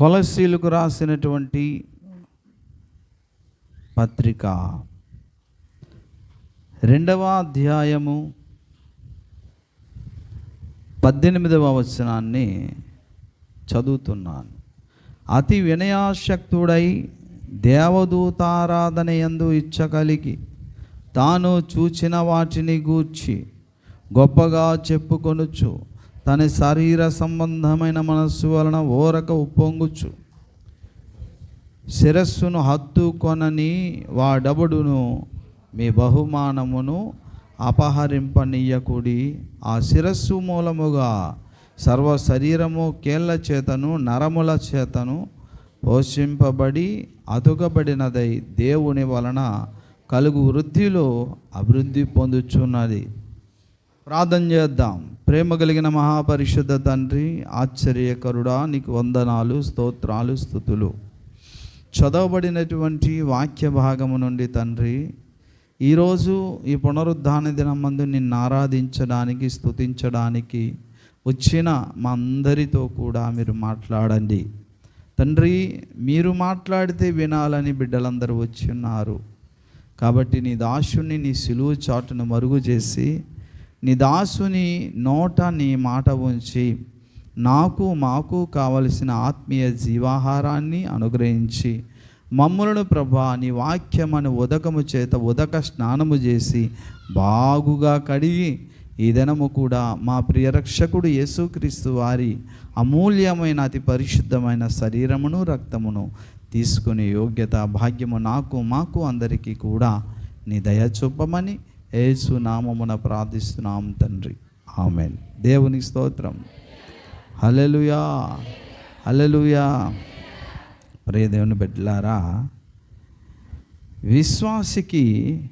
కొలసీలకు రాసినటువంటి పత్రిక. రెండవ అధ్యాయము పద్దెనిమిదవ వచనాన్ని చదువుతున్నాను. అతి వినయాశక్తుడై దేవదూతారాధన ఇచ్చ కలిగి తాను చూచిన వాటిని గూర్చి గొప్పగా చెప్పుకొనుచు తన శరీర సంబంధమైన మనస్సు వలన ఓరక ఉప్పొంగుచు. శిరస్సును హత్తుకొనని వాడబడును మీ బహుమానమును అపహరింపనీయకుడి. ఆ శిరస్సు మూలముగా సర్వ శరీరము కేళ్ళ చేతను నరముల చేతను పోషింపబడి అతుకబడినదై దేవుని వలన కలుగు వృద్ధిలో అభివృద్ధి పొందుచున్నది. ప్రార్థన చేద్దాం. ప్రేమ కలిగిన మహాపరిశుద్ధ తండ్రి ఆశ్చర్యకరుడా నీకు వందనాలు స్తోత్రాలు స్థుతులు. చదవబడినటువంటి వాక్య భాగము నుండి తండ్రి ఈరోజు ఈ పునరుద్ధాన దినమందు నిన్ను ఆరాధించడానికి స్తుతించడానికి వచ్చిన మా అందరితో కూడా మీరు మాట్లాడండి. తండ్రి మీరు మాట్లాడితే వినాలని బిడ్డలందరూ వచ్చి ఉన్నారు. కాబట్టి నీ దాసుని నీ సిలువు చాటును మరుగు చేసి నీ దాసుని నోట నీ మాట ఉంచి నాకు మాకు కావలసిన ఆత్మీయ జీవాహారాన్ని అనుగ్రహించి మమ్ములను ప్రభా నీ వాక్యమని ఉదకము చేత ఉదక స్నానము చేసి బాగుగా కడిగి ఈ దినము కూడా మా ప్రియరక్షకుడు యేసుక్రీస్తు వారి అమూల్యమైన అతి పరిశుద్ధమైన శరీరమును రక్తమును తీసుకునే యోగ్యత భాగ్యము నాకు మాకు అందరికీ కూడా నీ దయ చూపమని యేసు నామమున ప్రార్థిస్తున్నాం తండ్రి. ఆమెన్. దేవుని స్తోత్రం. హల్లెలూయా. హల్లెలూయా. ప్రే దేవుని బిడ్డలారా విశ్వాసికి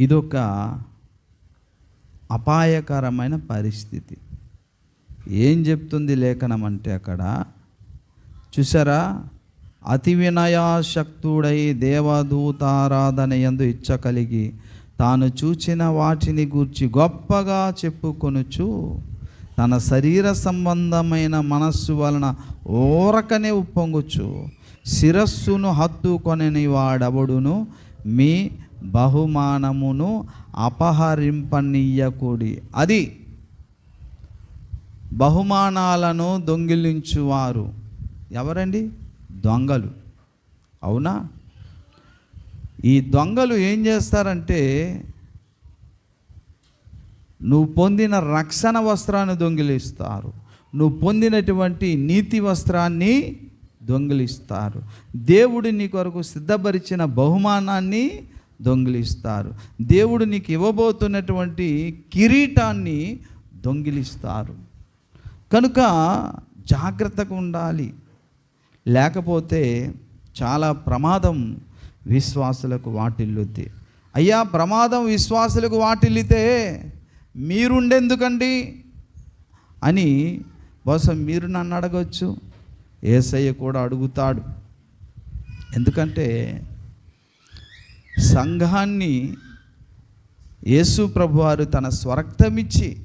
ఇదొక అపాయకరమైన పరిస్థితి. ఏం చెప్తుంది లేఖనం అంటే అక్కడ చూసారా? అతి వినయాశక్తుడై దేవదూతారాధన ఎందు ఇచ్చ కలిగి తాను చూచిన వాటిని గూర్చి గొప్పగా చెప్పుకొనుచు తన శరీర సంబంధమైన మనస్సు వలన ఓరకనే ఉప్పొంగుచు. శిరస్సును హత్తుకొనని వాడబడును మీ బహుమానమును అపహరింపనీయకూడి. అది బహుమానాలను దొంగిలించువారు. ఎవరండి? దొంగలు. అవునా? ఈ దొంగలు ఏం చేస్తారంటే నువ్వు పొందిన రక్షణ వస్త్రాన్ని దొంగిలిస్తారు. నువ్వు పొందినటువంటి నీతి వస్త్రాన్ని దొంగిలిస్తారు. దేవుడు నీ కొరకు సిద్ధపరిచిన బహుమానాన్ని దొంగిలిస్తారు. దేవుడు నీకు ఇవ్వబోతున్నటువంటి కిరీటాన్ని దొంగిలిస్తారు. కనుక జాగ్రత్తగా ఉండాలి. లేకపోతే చాలా ప్రమాదం విశ్వాసులకు వాటిల్లుద్ది. అయ్యా ప్రమాదం విశ్వాసులకు వాటిల్లితే మీరుండెందుకండి? అని బహుశా మీరు నన్ను అడగవచ్చు ఏసయ్య కూడా అడుగుతాడు. ఎందుకంటే సంఘాన్ని యేసు ప్రభువారు తన స్వరక్తమిచ్చి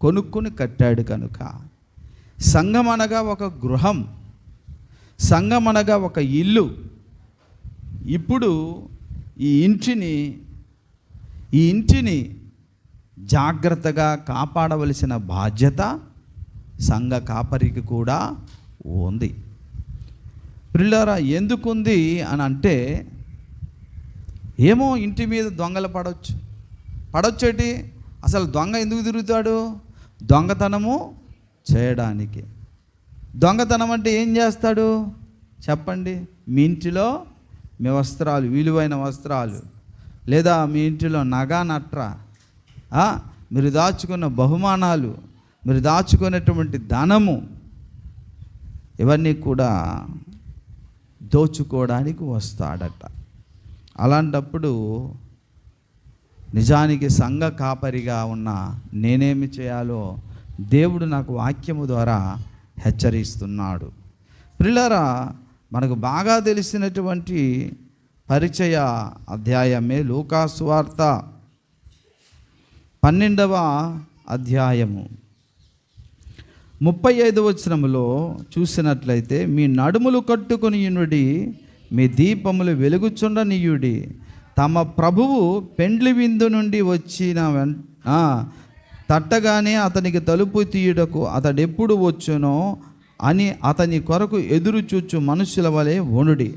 కొనుక్కుని కట్టాడు కనుక. సంఘం అనగా ఒక గృహం. సంఘం అనగా ఒక ఇల్లు. ఇప్పుడు ఈ ఇంటిని ఈ ఇంటిని జాగ్రత్తగా కాపాడవలసిన బాధ్యత సంఘ కాపరికి కూడా ఉంది. పిల్లరా ఎందుకుంది అని అంటే ఏమో ఇంటి మీద దొంగలు పడవచ్చు పడొచ్చేటి? అసలు దొంగ ఎందుకు తిరుగుతాడు? దొంగతనము చేయడానికి. దొంగతనం అంటే ఏం చేస్తాడు? చెప్పండి. మీ ఇంటిలో మీ వస్త్రాలు విలువైన వస్త్రాలు లేదా మీ ఇంటిలో నగా నట్ర మీరు దాచుకున్న బహుమానాలు మీరు దాచుకున్నటువంటి ధనము ఇవన్నీ కూడా దోచుకోవడానికి వస్తాడట. అలాంటప్పుడు నిజానికి సంఘ కాపరిగా ఉన్న నేనేమి చేయాలో దేవుడు నాకు వాక్యము ద్వారా హెచ్చరిస్తున్నాడు. ప్రిల్లరా మనకు బాగా తెలిసినటువంటి పరిచయ అధ్యాయమే లూకాసువార్త పన్నెండవ అధ్యాయము. ముప్పై ఐదు వచనములో చూసినట్లయితే మీ నడుములు కట్టుకునియునుడి మీ దీపములు వెలుగుచుండనీయుడి తమ ప్రభువు పెండ్లి విందు నుండి వచ్చిన వెం తట్టగానే అతనికి తలుపు తీయుటకు అతడెప్పుడు వచ్చునో అని అతని కొరకు ఎదురు చూచు మనుషుల వలె వణుడి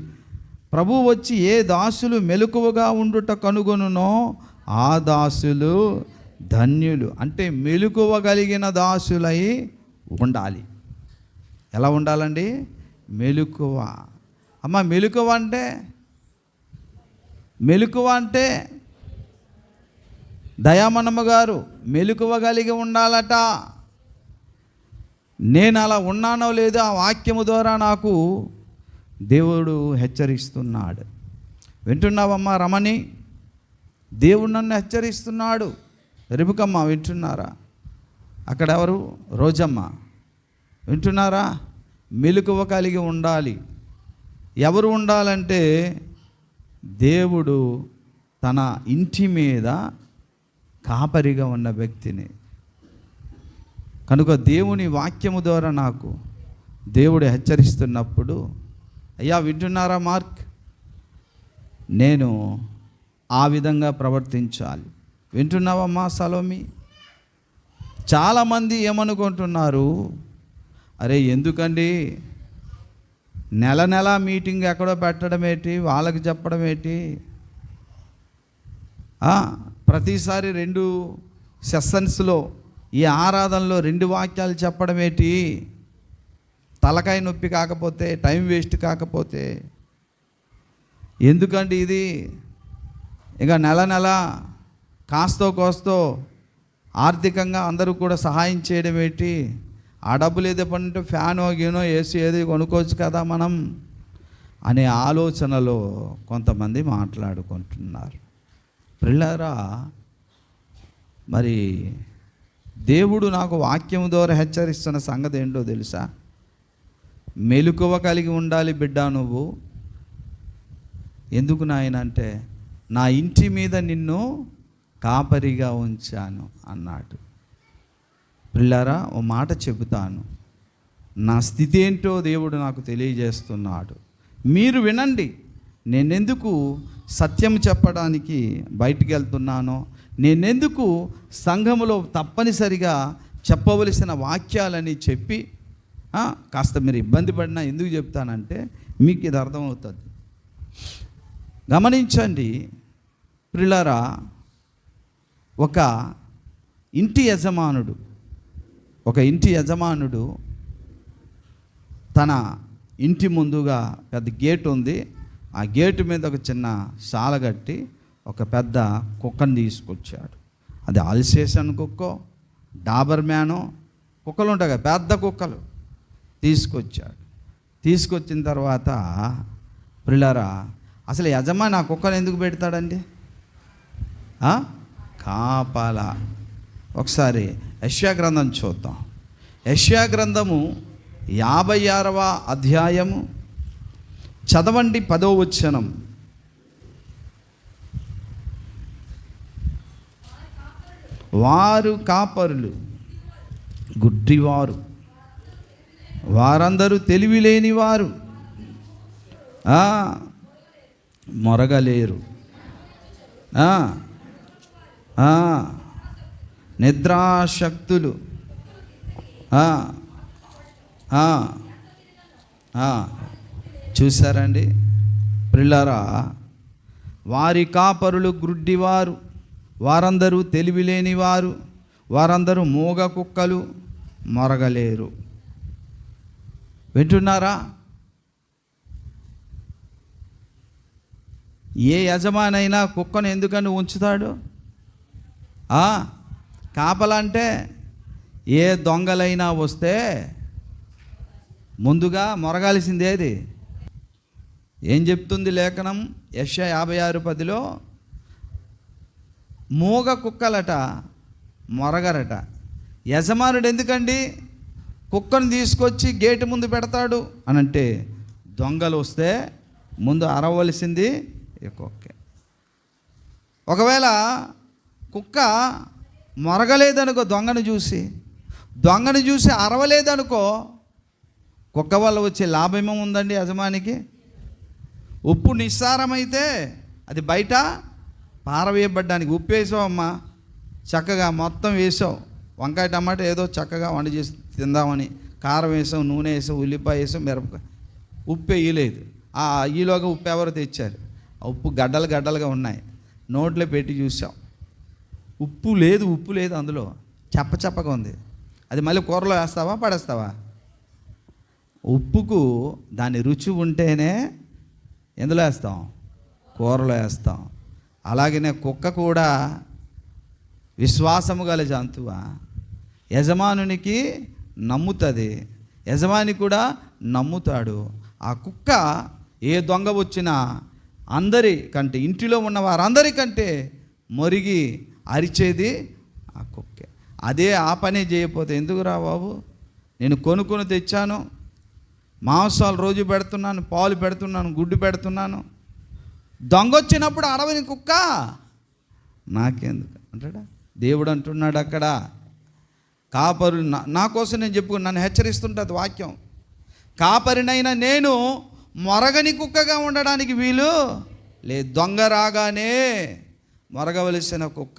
ప్రభు వచ్చి ఏ దాసులు మెలకువగా ఉండుట కనుగొనునో ఆ దాసులు ధన్యులు. అంటే మెలకువగలిగిన దాసులై ఉండాలి. ఎలా ఉండాలండి? మెలకువ. అమ్మ మెలకువ అంటే? మెలకువ అంటే దయామనమ్మ గారు మెలకువ కలిగి ఉండాలట. నేను అలా ఉన్నానో లేదో ఆ వాక్యము ద్వారా నాకు దేవుడు హెచ్చరిస్తున్నాడు. వింటున్నావమ్మా రమణి? దేవుడు నన్ను హెచ్చరిస్తున్నాడు. రిపుకమ్మ వింటున్నారా? అక్కడ ఎవరు? రోజమ్మ. వింటున్నారా? మెలకువ కలిగి ఉండాలి. ఎవరు ఉండాలంటే దేవుడు తన ఇంటి మీద కాపరిగా ఉన్న వ్యక్తిని. కనుక దేవుని వాక్యము ద్వారా నాకు దేవుడు హెచ్చరిస్తున్నప్పుడు అయ్యా వింటున్నారా మార్క్? నేను ఆ విధంగా ప్రవర్తించాలి. వింటున్నావమ్మా సలోమి? చాలామంది ఏమనుకుంటున్నారు అరే ఎందుకండి? నెల నెల మీటింగ్ ఎక్కడో పెట్టడం ఏంటి వాళ్ళకి చెప్పడం ఏంటి ప్రతిసారి రెండు సెషన్స్లో ఈ ఆరాధనలో రెండు వాక్యాలు చెప్పడం ఏంటి? తలకాయ నొప్పి కాకపోతే టైం వేస్ట్ కాకపోతే. ఎందుకండి ఇది? ఇక నెల నెల కాస్తో కోస్తో ఆర్థికంగా అందరూ కూడా సహాయం చేయడం ఏంటి? ఆ డబ్బులు ఏదో పంటే ఫ్యాన్ గీనో ఏసీ ఏది కొనుక్కోవచ్చు కదా మనం? అనే ఆలోచనలో కొంతమంది మాట్లాడుకుంటున్నారు. పిల్లరా మరి దేవుడు నాకు వాక్యం ద్వారా హెచ్చరిస్తున్న సంగతి ఏంటో తెలుసా? మెలకువ కలిగి ఉండాలి బిడ్డ నువ్వు. ఎందుకు నాయన అంటే నా ఇంటి మీద నిన్ను కాపరిగా ఉంచాను అన్నాడు. పిల్లారా ఓ మాట చెబుతాను. నా స్థితి ఏంటో దేవుడు నాకు తెలియజేస్తున్నాడు. మీరు వినండి నేనెందుకు సత్యం చెప్పడానికి బయటికి వెళ్తున్నానో నేనెందుకు సంఘములో తప్పనిసరిగా చెప్పవలసిన వాక్యాలని చెప్పి కాస్త మీరు ఇబ్బంది పడినా ఎందుకు చెప్తానంటే మీకు ఇది అర్థమవుతుంది. గమనించండి ప్రిలారా ఒక ఇంటి యజమానుడు ఒక ఇంటి యజమానుడు తన ఇంటి ముందుగా పెద్ద గేట్ ఉంది. ఆ గేటు మీద ఒక చిన్న శాల కట్టి ఒక పెద్ద కుక్కను తీసుకొచ్చాడు. అది అల్సేషన్ కుక్కో డాబర్ మ్యానో కుక్కలు ఉంటాయి కదా పెద్ద కుక్కలు తీసుకొచ్చాడు. తీసుకొచ్చిన తర్వాత ప్రిలారా అసలు యజమాని ఆ కుక్కను ఎందుకు పెడతాడండి? కాపాల. ఒకసారి యశ్యా గ్రంథం చూద్దాం. యష్యా గ్రంథము యాభై ఆరవ అధ్యాయము చదవండి పదో వచ్చనం వారు కాపరులు గుడ్డివారు. వారందరూ తెలివి లేని వారు మొరగలేరు నిద్రాశక్తులు. చూసారండి పిల్లరా వారి కాపరులు గ్రుడ్డివారు వారందరూ తెలివిలేని వారు వారందరూ మూగ కుక్కలు మొరగలేరు. వింటున్నారా? ఏ యజమానైనా కుక్కను ఎందుకని ఉంచుతాడు? కాపలంటే ఏ దొంగలైనా వస్తే ముందుగా మొరగాల్సిందేది? ఏం చెప్తుంది లేఖనం? యశ యాభై ఆరు పదిలో మూగ కుక్కలట మొరగరట. యజమానుడు ఎందుకండి? కుక్కను తీసుకొచ్చి గేటు ముందు పెడతాడు అని అంటే దొంగలు వస్తే ముందు అరవలసింది ఈ కుక్కే. ఒకవేళ కుక్క మొరగలేదనుకో దొంగను చూసి దొంగను చూసి అరవలేదనుకో కుక్క వల్ల వచ్చే లాభం ఉందండి యజమానికి? ఉప్పు నిస్సారమైతే అది బయట పారవేయబడ్డానికి. ఉప్పు వేసావమ్మా చక్కగా మొత్తం వేసావు. వంకాయ టమాటా ఏదో చక్కగా వంట చేసి తిందామని కారం వేసాం నూనె వేసాం ఉల్లిపాయ వేసాం మిరపకాయ. ఉప్పు వేయలేదు. ఆ ఈలోగా ఉప్పు ఎవరు తెచ్చారు? ఆ ఉప్పు గడ్డలు గడ్డలుగా ఉన్నాయి. నోట్లో పెట్టి చూసాం. ఉప్పు లేదు ఉప్పు లేదు అందులో. చప్ప చప్పగా ఉంది. అది మళ్ళీ కూరలో వేస్తావా పడేస్తావా? ఉప్పుకు దాని రుచి ఉంటేనే ఎందులో వేస్తాం? కూరలో వేస్తాం. అలాగనే కుక్క కూడా విశ్వాసము గల జంతువా? యజమానునికి నమ్ముతుంది. యజమాని కూడా నమ్ముతాడు. ఆ కుక్క ఏ దొంగ వచ్చినా అందరి కంటే ఇంటిలో ఉన్న వారందరికంటే మొరిగి అరిచేది ఆ కుక్కే. అదే ఆ పని చేయకపోతే ఎందుకురా బాబు? నేను కొనుక్కొని తెచ్చాను. మాంసాలు రోజు పెడుతున్నాను పాలు పెడుతున్నాను గుడ్డు పెడుతున్నాను. దొంగ వచ్చినప్పుడు అడవిని కుక్క? నాకెందుకు? అంటాడా? దేవుడు అంటున్నాడు అక్కడ. కాపరు నా- కోసం నేను చెప్పుకుని నన్ను హెచ్చరిస్తుంటుంది వాక్యం. కాపరినైనా నేను మొరగని కుక్కగా ఉండడానికి వీలు లే దొంగ రాగానే మొరగవలసిన కుక్క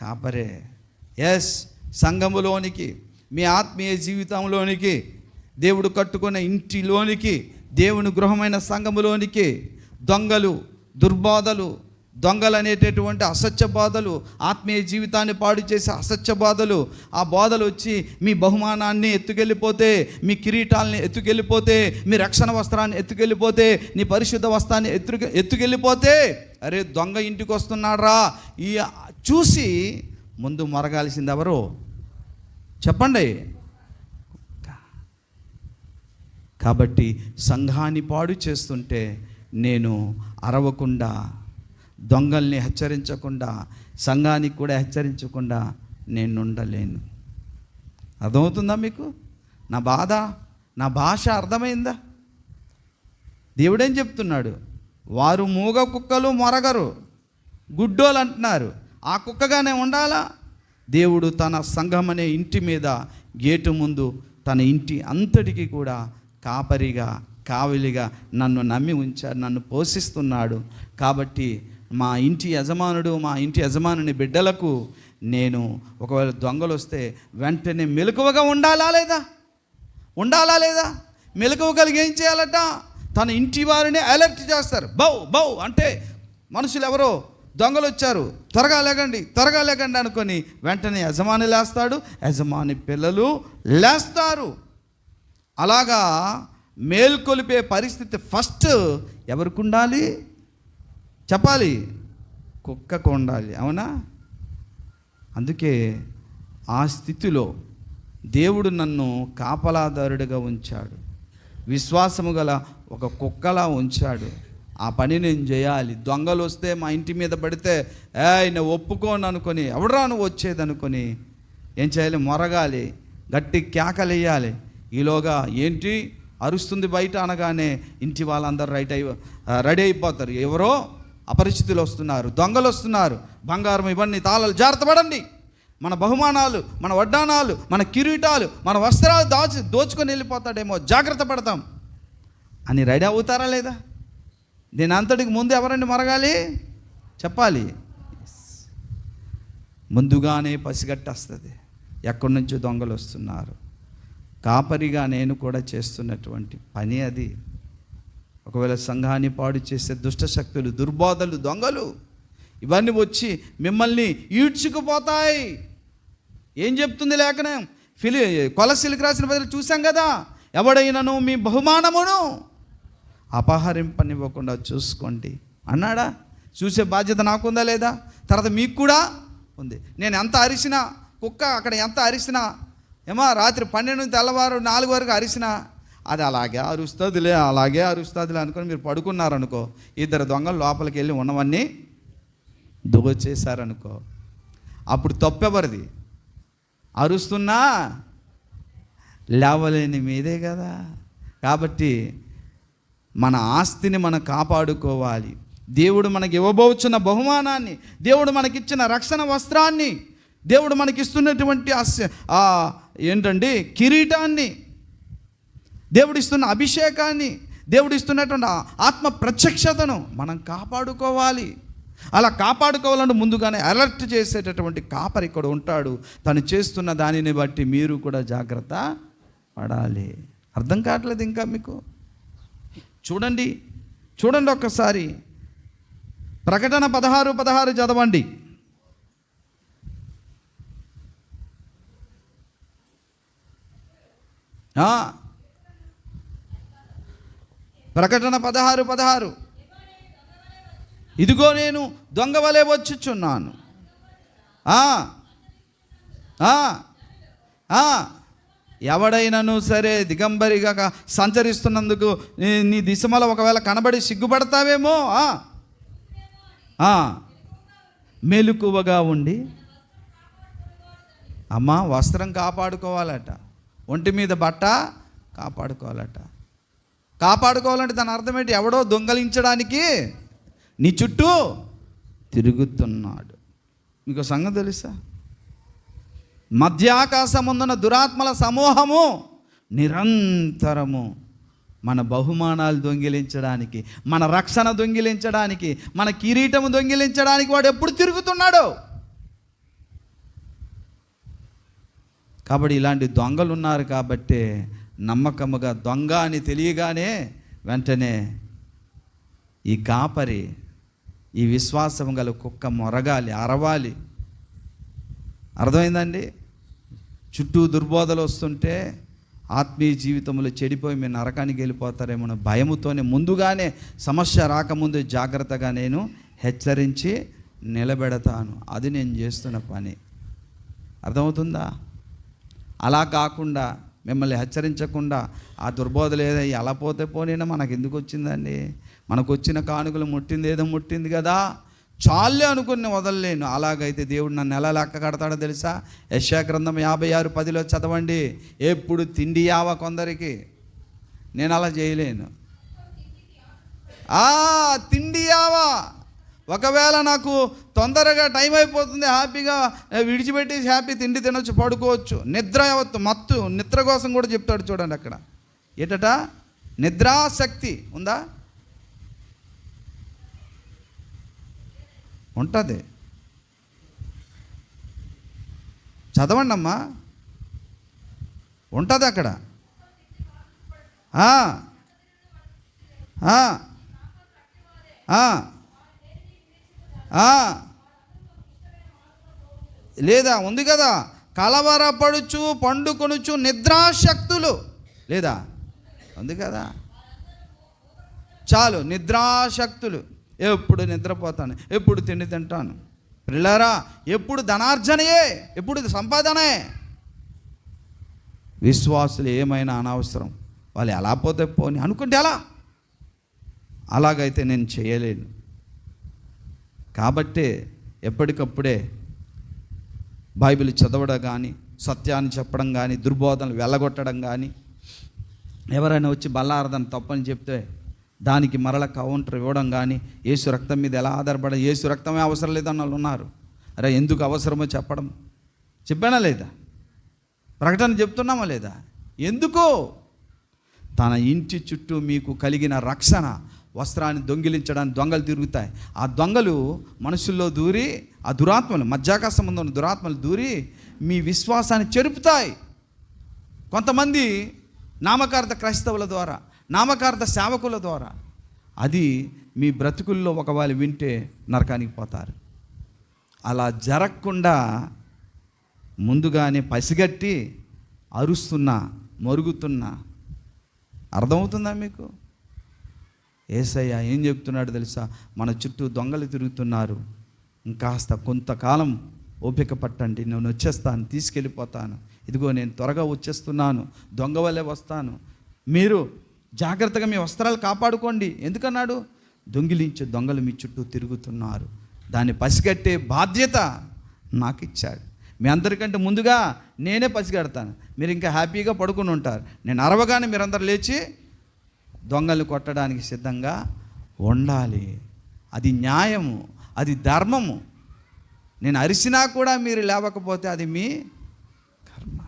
కాపరే. ఎస్ సంఘములోనికి మీ ఆత్మీయ జీవితంలోనికి దేవుడు కట్టుకున్న ఇంటిలోనికి దేవుని గృహమైన సంఘములోనికి దొంగలు దుర్బాధలు దొంగలు అనేటటువంటి అసత్య బాధలు ఆత్మీయ జీవితాన్ని పాడు చేసే అసత్య బాధలు ఆ బాధలు వచ్చి మీ బహుమానాన్ని ఎత్తుకెళ్ళిపోతే మీ కిరీటాలని ఎత్తుకెళ్ళిపోతే మీ రక్షణ వస్త్రాన్ని ఎత్తుకెళ్ళిపోతే నీ పరిశుద్ధ వస్త్రాన్ని ఎత్తు ఎత్తుకెళ్ళిపోతే అరే దొంగ ఇంటికి వస్తున్నాడ్రా ఈ చూసి ముందు మరగాల్సింది ఎవరు చెప్పండి. కాబట్టి సంఘాన్ని పాడు చేస్తుంటే నేను అరవకుండా దొంగల్ని హెచ్చరించకుండా సంఘానికి కూడా హెచ్చరించకుండా నేను ఉండలేను. అర్థమవుతుందా మీకు? నా బాధ నా భాష అర్థమైందా? దేవుడేం చెప్తున్నాడు? వారు మూగ కుక్కలు మొరగరు. గుడ్డోలు అంటున్నారు. ఆ కుక్కగానే ఉండాలా? దేవుడు తన సంఘం అనే ఇంటి మీద గేటు ముందు తన ఇంటి అంతటికి కూడా కాపరిగా కావలిగా నన్ను నమ్మి ఉంచాడు నన్ను పోషిస్తున్నాడు. కాబట్టి మా ఇంటి యజమానుడు మా ఇంటి యజమానుని బిడ్డలకు నేను ఒకవేళ దొంగలు వస్తే వెంటనే మెలకువగా ఉండాలా లేదా? ఉండాలా లేదా? మెలకువ కలిగి ఏం చేయాలట? తన ఇంటి వారిని అలర్ట్ చేస్తారు. బౌ బౌ అంటే మనుషులు ఎవరో దొంగలు వచ్చారు త్వరగా లేకండి త్వరగా లేకండి అనుకొని వెంటనే యజమాని లేస్తాడు. యజమాని పిల్లలు లేస్తారు. అలాగా మేల్కొలిపే పరిస్థితి ఫస్ట్ ఎవరికి ఉండాలి? చెప్పాలి. కుక్కకు ఉండాలి. అవునా? అందుకే ఆ స్థితిలో దేవుడు నన్ను కాపలాదారుడిగా ఉంచాడు. విశ్వాసము గల ఒక కుక్కలా ఉంచాడు. ఆ పని నేను చేయాలి. దొంగలు వస్తే మా ఇంటి మీద పడితే ఏ నేను ఒప్పుకోను అనుకొని ఎవడరా నువ్వు వచ్చేది అనుకొని ఏం చేయాలి? మొరగాలి. గట్టి కేకలేయాలి ఈలోగా ఏంటి? అరుస్తుంది బయట అనగానే ఇంటి వాళ్ళందరూ రైట్ అయి రెడీ అయిపోతారు. ఎవరో అపరిచితులు వస్తున్నారు దొంగలు వస్తున్నారు. బంగారం ఇవన్నీ తాళాలు జాగ్రత్త పడండి. మన బహుమానాలు మన వడ్డానాలు మన కిరీటాలు మన వస్త్రాలు దాచి దోచుకొని వెళ్ళిపోతాడేమో జాగ్రత్త పడతాం. అని రెడీ అవుతారా లేదా? దీని అంతటికి ముందు ఎవరండి మరగాలి? చెప్పాలి. ముందుగానే పసిగట్టేస్తుంది. ఎక్కడి నుంచో దొంగలు వస్తున్నారు. కాపరిగా నేను కూడా చేస్తున్నటువంటి పని అది. ఒకవేళ సంఘాన్ని పాడు చేసే దుష్ట శక్తులు దుర్బోధలు దొంగలు ఇవన్నీ వచ్చి మిమ్మల్ని ఈడ్చుకుపోతాయి. ఏం చెప్తుంది లేఖనం? ఫిలి కొలసిలికి రాసిన బదులు చూసాం కదా? ఎవడైనను మీ బహుమానమును అపహరింపనివ్వకుండా చూసుకోండి. అన్నాడా? చూసే బాధ్యత నాకుందా లేదా? తర్వాత మీకు కూడా ఉంది. నేను ఎంత అరిసినా కుక్క అక్కడ ఎంత అరిసినా ఏమో రాత్రి పన్నెండు తెల్లవారు నాలుగు వరకు అరిసిన అది అలాగే అరుస్తుందిలే అలాగే అరుస్తుందిలే అనుకొని మీరు పడుకున్నారనుకో ఇద్దరు దొంగలు లోపలికి వెళ్ళి ఉన్నవన్నీ దోచేశారనుకో అప్పుడు తప్పెవరిది? అరుస్తున్నా లేవలేని మీదే కదా. కాబట్టి మన ఆస్తిని మనం కాపాడుకోవాలి. దేవుడు మనకి ఇవ్వబోచున్న బహుమానాన్ని దేవుడు మనకిచ్చిన రక్షణ వస్త్రాన్ని దేవుడు మనకిస్తున్నటువంటి ఆ ఏంటండి? కిరీటాన్ని. దేవుడిస్తున్న అభిషేకాన్ని దేవుడిస్తున్నటువంటి ఆత్మ ప్రత్యక్షతను మనం కాపాడుకోవాలి. అలా కాపాడుకోవాలంటే ముందుగానే అలర్ట్ చేసేటటువంటి కాపరి ఇక్కడ ఉంటాడు. తను చేస్తున్న దానిని బట్టి మీరు కూడా జాగ్రత్త పడాలి. అర్థం కావట్లేదు ఇంకా మీకు? చూడండి చూడండి ఒక్కసారి. ప్రకటన పదహారు పదహారు చదవండి. ప్రకటన పదహారు పదహారు. ఇదిగో నేను దొంగవలే వచ్చుచున్నాను. ఆ. ఎవడైనాను సరే దిగంబరిగా సంచరిస్తున్నందుకు నీ- నీ దిశమల ఒకవేళ కనబడి సిగ్గుపడతావేమో మెలుకువగా ఉండి అమ్మ వస్త్రం కాపాడుకోవాలట. ఒంటి మీద బట్ట కాపాడుకోవాలట. కాపాడుకోవాలంటే దాని అర్థం ఏంటి? ఎవడో దొంగలించడానికి నీ చుట్టూ తిరుగుతున్నాడు. మీకు సంగతి తెలుసా? మధ్యాకాశముందున్న దురాత్మల సమూహము నిరంతరము మన బహుమానాలు దొంగిలించడానికి మన రక్షణ దొంగిలించడానికి మన కిరీటము దొంగిలించడానికి వాడు ఎప్పుడు తిరుగుతున్నాడు? కాబట్టి ఇలాంటి దొంగలు ఉన్నారు కాబట్టే నమ్మకముగా దొంగ అని తెలియగానే వెంటనే ఈ కాపరి ఈ విశ్వాసం గల కుక్క మొరగాలి అరవాలి. అర్థమైందండి? చుట్టూ దుర్బోధలు వస్తుంటే ఆత్మీయ జీవితంలో చెడిపోయి మీరు నరకానికి వెళ్ళిపోతారేమో భయముతోనే ముందుగానే సమస్య రాకముందు జాగ్రత్తగా నేను హెచ్చరించి నిలబెడతాను. అది నేను చేస్తున్న పని. అర్థమవుతుందా? అలా కాకుండా మిమ్మల్ని హెచ్చరించకుండా ఆ దుర్బోధలు ఏదో ఎలా పోతే పోనీనా మనకు ఎందుకు వచ్చిందండి మనకు వచ్చిన కానుకలు ముట్టింది ఏదో ముట్టింది కదా? చాలే అనుకుని వదలలేను. అలాగైతే దేవుడు నన్ను ఎలా లెక్క కడతాడో తెలుసా? యశా గ్రంథం యాభై ఆరు పదిలో చదవండి. ఎప్పుడు తిండి యావ కొందరికి నేను అలా చేయలేను. తిండి యావా. ఒకవేళ నాకు తొందరగా టైం అయిపోతుంది హ్యాపీగా విడిచిపెట్టేసి హ్యాపీ తిండి తినొచ్చు పడుకోవచ్చు. నిద్ర అవ్వచ్చు మత్తు నిద్ర కోసం కూడా చెప్తాడు చూడండి అక్కడ. ఏటట? నిద్రాశక్తి ఉందా? ఉంటుంది. చదవండి అమ్మా. ఉంటుంది అక్కడ. ఆ. లేదా ఉంది కదా కలవరపడుచు పండుకొనుచు నిద్రాశక్తులు. లేదా ఉంది కదా. చాలు నిద్రాశక్తులు. ఎప్పుడు నిద్రపోతాను ఎప్పుడు తిండి తింటాను. పిల్లరా ఎప్పుడు ధనార్జనయే ఎప్పుడు సంపాదనే. విశ్వాసులు ఏమైనా అనవసరం. వాళ్ళు ఎలా పోతే పోని. అనుకుంటే ఎలా? అలాగైతే నేను చేయలేను. కాబట్టే ఎప్పటికప్పుడే బైబిల్ చదవడం కానీ సత్యాన్ని చెప్పడం కానీ దుర్బోధనలు వెళ్ళగొట్టడం కానీ ఎవరైనా వచ్చి బల్లారదని తప్పని చెప్తే దానికి మరల కౌంటర్ ఇవ్వడం కానీ ఏసు రక్తం మీద ఎలా ఆధారపడ ఏసు రక్తమే అవసరం లేదని వాళ్ళు ఉన్నారు. అరే ఎందుకు అవసరమో చెప్పడం. చెప్పానా లేదా? ప్రకటన చెప్తున్నామా లేదా? ఎందుకో? తన ఇంటి చుట్టూ మీకు కలిగిన రక్షణ వస్త్రాన్ని దొంగిలించడానికి దొంగలు తిరుగుతాయి. ఆ దొంగలు మనుషుల్లో దూరి ఆ దురాత్మలు మధ్యాకాశం ముందు ఉన్న దురాత్మలు దూరి మీ విశ్వాసాన్ని చెరుపుతాయి. కొంతమంది నామకార్థ క్రైస్తవుల ద్వారా నామకార్థ సేవకుల ద్వారా అది మీ బ్రతుకుల్లో ఒకవేళ వింటే నరకానికి పోతారు. అలా జరగకుండా ముందుగానే పసిగట్టి అరుస్తున్నా మరుగుతున్నా అర్థమవుతుందా మీకు? ఏసయ్య ఏం చెప్తున్నాడు తెలుసా? మన చుట్టూ దొంగలు తిరుగుతున్నారు. ఇంకాస్త కొంతకాలం ఓపిక పట్టండి నేను వచ్చేస్తాను తీసుకెళ్ళిపోతాను. ఇదిగో నేను త్వరగా వచ్చేస్తున్నాను దొంగ వల్లే వస్తాను. మీరు జాగ్రత్తగా మీ వస్త్రాలు కాపాడుకోండి. ఎందుకన్నాడు? దొంగిలించే దొంగలు మీ చుట్టూ తిరుగుతున్నారు. దాన్ని పసిగట్టే బాధ్యత నాకు ఇచ్చాడు మీ అందరికంటే ముందుగా నేనే పసిగడతాను. మీరు ఇంకా హ్యాపీగా పడుకుని ఉంటారు. నేను అరవగానే మీరందరూ లేచి దొంగలు కొట్టడానికి సిద్ధంగా ఉండాలి. అది న్యాయము అది ధర్మము. నేను అరిసినా కూడా మీరు లేవకపోతే అది మీ కర్మ.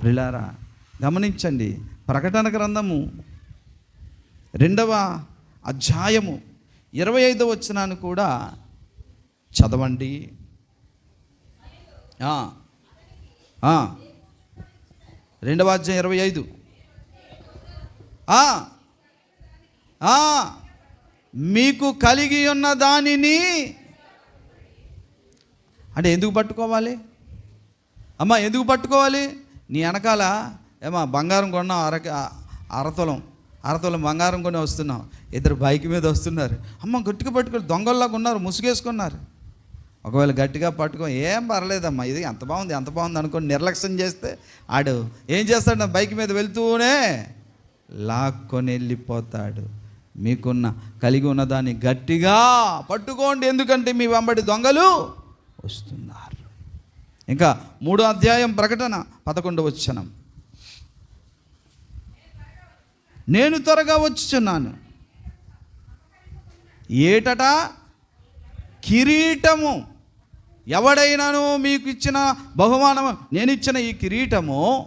ప్రిలారా గమనించండి ప్రకటన గ్రంథము రెండవ అధ్యాయము ఇరవై ఐదవ వచ్చినాను కూడా చదవండి. రెండవ అధ్యాయం ఇరవై ఐదు. మీకు కలిగి ఉన్న దానిని అంటే ఎందుకు పట్టుకోవాలి? అమ్మ ఎందుకు పట్టుకోవాలి? నీ వెనకాల ఏమా బంగారం కొన్నావు అర అరతులం అరతొలం బంగారం కొని వస్తున్నావు ఇద్దరు బైక్ మీద వస్తున్నారు. అమ్మ గట్టిగా పట్టుకొని దొంగల్లాగా ఉన్నారు ముసుగేసుకున్నారు. ఒకవేళ గట్టిగా పట్టుకో ఏం పర్లేదమ్మా. ఇది ఎంత బాగుంది ఎంత బాగుంది అనుకొని నిర్లక్ష్యం చేస్తే ఆడు ఏం చేస్తాడు? నా బైక్ మీద వెళ్తూనే లాక్కొని వెళ్ళిపోతాడు మీకున్న కలిగి ఉన్న దాన్ని గట్టిగా పట్టుకోండి. ఎందుకంటే మీ వెంబడి దొంగలు వస్తున్నారు. ఇంకా మూడో అధ్యాయం ప్రకటన పదకొండు వచ్చనం నేను త్వరగా వచ్చుచున్నాను. ఏటట? కిరీటము. ఎవడైనాను మీకు ఇచ్చిన బహుమానము? నేను ఇచ్చిన ఈ కిరీటము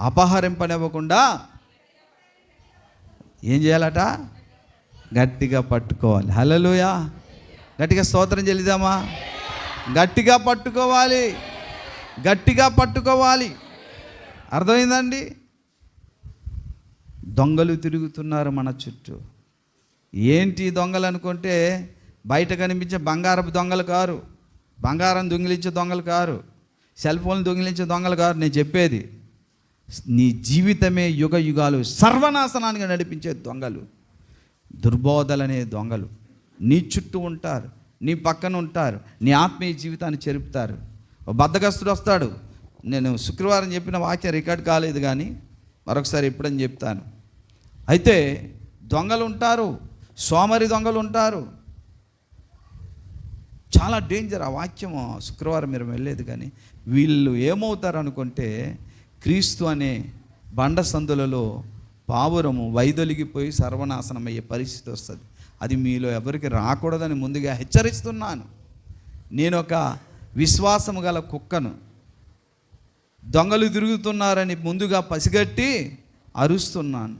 అపహరింపనివ్వకుండా ఏం చేయాలట? గట్టిగా పట్టుకోవాలి. హలలుయా గట్టిగా స్తోత్రం చెల్లిదామా గట్టిగా పట్టుకోవాలి. గట్టిగా పట్టుకోవాలి. అర్థమైందండి? దొంగలు తిరుగుతున్నారు మన చుట్టూ. ఏంటి దొంగలు అనుకుంటే బయట కనిపించే బంగారపు దొంగలు కారు బంగారం దొంగిలించే దొంగలు కారు సెల్ ఫోన్లు దొంగిలించే దొంగలు కారు నేను చెప్పేది. నీ జీవితమే యుగ యుగాలు సర్వనాశనానికి నడిపించే దొంగలు. దుర్బోధలనే దొంగలు. నీ చుట్టూ ఉంటారు నీ పక్కన ఉంటారు నీ ఆత్మీయ జీవితాన్ని చెరుపుతారు. బద్దగస్తుడు వస్తాడు. నేను శుక్రవారం చెప్పిన వాక్యం రికార్డ్ కాలేదు కానీ మరొకసారి ఎప్పుడని చెప్తాను. అయితే దొంగలు ఉంటారు సోమరి దొంగలు ఉంటారు. చాలా డేంజర్ ఆ వాక్యము. శుక్రవారం మీరు వెళ్ళేది కానీ వీళ్ళు ఏమవుతారు అనుకుంటే క్రీస్తు అనే బండ సందులలో పావురము వైదొలిగిపోయి సర్వనాశనం అయ్యే పరిస్థితి వస్తుంది. అది మీలో ఎవరికి రాకూడదని ముందుగా హెచ్చరిస్తున్నాను. నేను ఒక విశ్వాసము గల కుక్కను. దొంగలు తిరుగుతున్నారని ముందుగా పసిగట్టి అరుస్తున్నాను.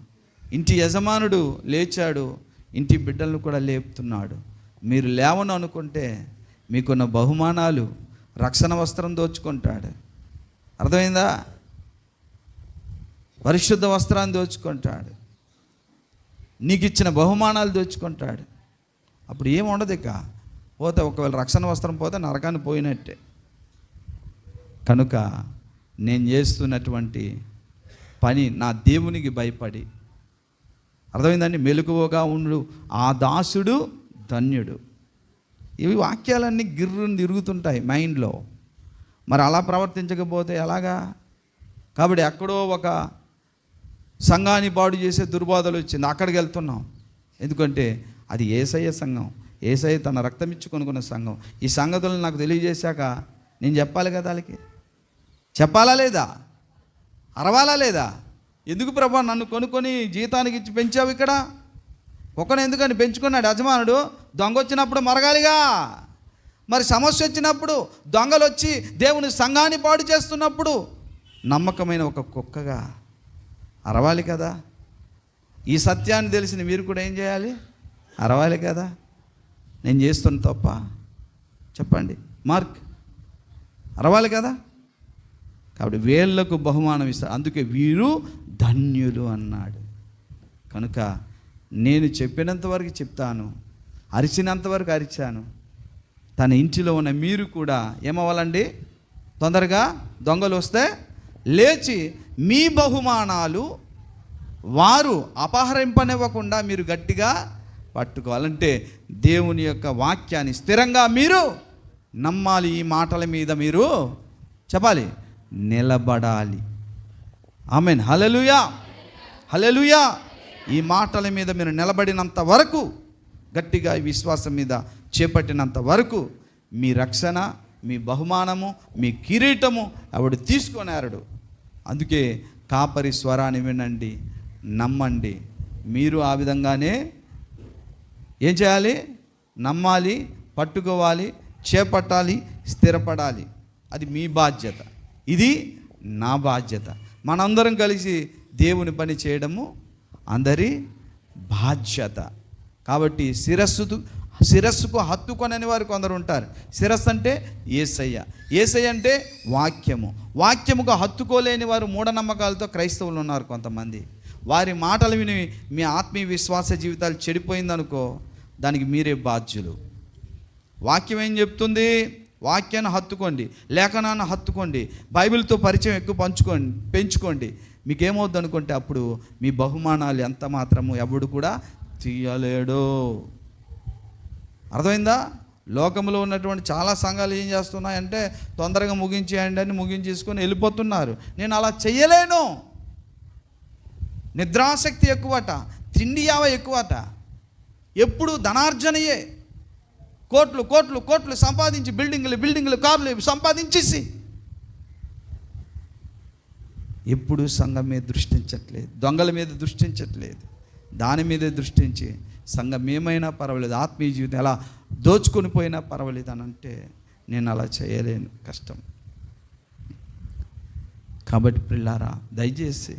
ఇంటి యజమానుడు లేచాడు ఇంటి బిడ్డలను కూడా లేపుతున్నాడు. మీరు లేవను అనుకుంటే మీకున్న బహుమానాలు రక్షణ వస్త్రం దోచుకుంటాడు. అర్థమైందా? పరిశుద్ధ వస్త్రాన్ని దోచుకుంటాడు. నీకు ఇచ్చిన బహుమానాలు దోచుకుంటాడు. అప్పుడు ఏం ఉండదు ఇక. పోతే ఒకవేళ రక్షణ వస్త్రం పోతే నరకాన్ని పోయినట్టే. కనుక నేను చేస్తున్నటువంటి పని నా దేవునికి భయపడి. అర్థమైందండి? మెలకువగా ఉండు. ఆ దాసుడు ధన్యుడు. ఇవి వాక్యాలన్నీ గిర్రుని తిరుగుతుంటాయి మైండ్లో. మరి అలా ప్రవర్తించకపోతే ఎలాగా? కాబట్టి ఎక్కడో ఒక సంఘాన్ని పాడు చేసే దుర్బాధలు వచ్చింది. అక్కడికి వెళ్తున్నాం. ఎందుకంటే అది ఏసయ్య సంఘం. ఏసయ్య తన రక్తం ఇచ్చి కొనుక్కున్న సంఘం. ఈ సంగతులను నాకు తెలియజేశాక నేను చెప్పాలి కదా వాళ్ళకి? చెప్పాలా లేదా? అరవాలా లేదా? ఎందుకు ప్రభా నన్ను కొనుక్కొని జీతానికి ఇచ్చి పెంచావు ఇక్కడ? ఒకడు ఎందుకని పెంచుకున్నాడు యజమానుడు? దొంగ వచ్చినప్పుడు మరగాలిగా. మరి సమస్య వచ్చినప్పుడు దొంగలు వచ్చి దేవుని సంఘాన్ని పాడు చేస్తున్నప్పుడు నమ్మకమైన ఒక కుక్కగా అరవాలి కదా. ఈ సత్యాన్ని తెలిసిన మీరు కూడా ఏం చేయాలి? అరవాలి కదా. నేను చేస్తున్న తప్ప. చెప్పండి. మార్క్. అరవాలి కదా. కాబట్టి వేళ్ళకు బహుమానం ఇస్తారు. అందుకే వీరు ధన్యులు అన్నాడు. కనుక నేను చెప్పినంత వరకు చెప్తాను. అరిచినంత వరకు అరిచాను. తన ఇంటిలో ఉన్న మీరు కూడా ఏమవ్వాలండి? తొందరగా దొంగలు వస్తే లేచి మీ బహుమానాలు వారు అపహరింపనివ్వకుండా మీరు గట్టిగా పట్టుకోవాలంటే దేవుని యొక్క వాక్యాన్ని స్థిరంగా మీరు నమ్మాలి. ఈ మాటల మీద మీరు చెప్పాలి. నిలబడాలి. ఆమెన్. హలలుయా హలలుయా ఈ మాటల మీద మీరు నిలబడినంత వరకు గట్టిగా విశ్వాసం మీద చేపట్టినంత వరకు మీ రక్షణ మీ బహుమానము మీ కిరీటము ఆవిడ తీసుకొనారడు. అందుకే కాపరి స్వరాన్ని వినండి నమ్మండి. మీరు ఆ విధంగానే ఏం చేయాలి? నమ్మాలి పట్టుకోవాలి చేపట్టాలి స్థిరపడాలి. అది మీ బాధ్యత. ఇది నా బాధ్యత. మనందరం కలిసి దేవుని పని చేయడము అందరి బాధ్యత. కాబట్టి శిరస్సు శిరస్సుకు హత్తుకొనని వారు కొందరు ఉంటారు. శిరస్సు అంటే ఏసయ్య. ఏసయ్య అంటే వాక్యము. వాక్యముకు హత్తుకోలేని వారు మూఢనమ్మకాలతో క్రైస్తవులు ఉన్నారు కొంతమంది. వారి మాటలు విని మీ ఆత్మీయ విశ్వాస జీవితాలు చెడిపోయిందనుకో దానికి మీరే బాధ్యులు. వాక్యం ఏం చెప్తుంది? వాక్యాన్ని హత్తుకోండి. లేఖనాన్ని హత్తుకోండి. బైబిల్తో పరిచయం ఎక్కువ పంచుకోండి పెంచుకోండి. మీకేమవుద్ది అనుకుంటే అప్పుడు మీ బహుమానాలు ఎంత మాత్రము ఎవడు కూడా తీయలేడు. అర్థమైందా? లోకంలో ఉన్నటువంటి చాలా సంఘాలు ఏం చేస్తున్నాయంటే తొందరగా ముగించేయండి అని ముగించేసుకొని వెళ్ళిపోతున్నారు. నేను అలా చెయ్యలేను. నిద్రాసక్తి ఎక్కువట తిండి యావ ఎక్కువట. ఎప్పుడు ధనార్జనయే. కోట్లు కోట్లు కోట్లు సంపాదించి బిల్డింగ్లు బిల్డింగ్లు కార్లు సంపాదించేసి. ఎప్పుడు సంఘం మీద దృష్టించట్లేదు దొంగల మీద దృష్టించట్లేదు దాని మీదే దృష్టించి సంఘం ఏమైనా పర్వాలేదు ఆత్మీయ జీవితం ఎలా దోచుకొని పోయినా పర్వాలేదు అని అంటే నేను అలా చేయలేను కష్టం. కాబట్టి పిల్లారా దయచేసి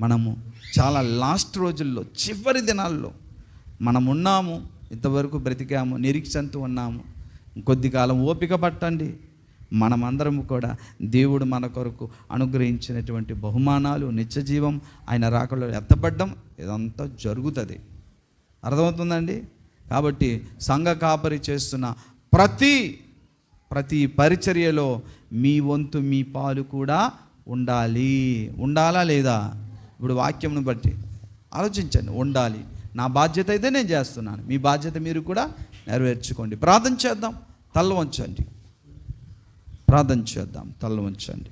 మనము చాలా లాస్ట్ రోజుల్లో చివరి దినాల్లో మనం ఉన్నాము ఇంతవరకు బ్రతికాము నిరీక్షంతో ఉన్నాము. ఇంకొద్ది కాలం ఓపిక పట్టండి. మనమందరం కూడా దేవుడు మన కొరకు అనుగ్రహించినటువంటి బహుమానాలు నిత్యజీవం ఆయన రాకలో ఎత్తపడ్డం ఇదంతా జరుగుతుంది. అర్థమవుతుందండి? కాబట్టి సంఘ కాపరి చేస్తున్న ప్రతి ప్రతి పరిచర్యలో మీ వంతు మీ పాలు కూడా ఉండాలి. ఉండాలా లేదా? ఇప్పుడు వాక్యంను బట్టి ఆలోచించండి. ఉండాలి. నా బాధ్యత అయితే నేను చేస్తున్నాను. మీ బాధ్యత మీరు కూడా నెరవేర్చుకోండి. ప్రార్థన చేద్దాం. తల్ల వంచండి ప్రార్థన చేద్దాం. తల్ల వంచండి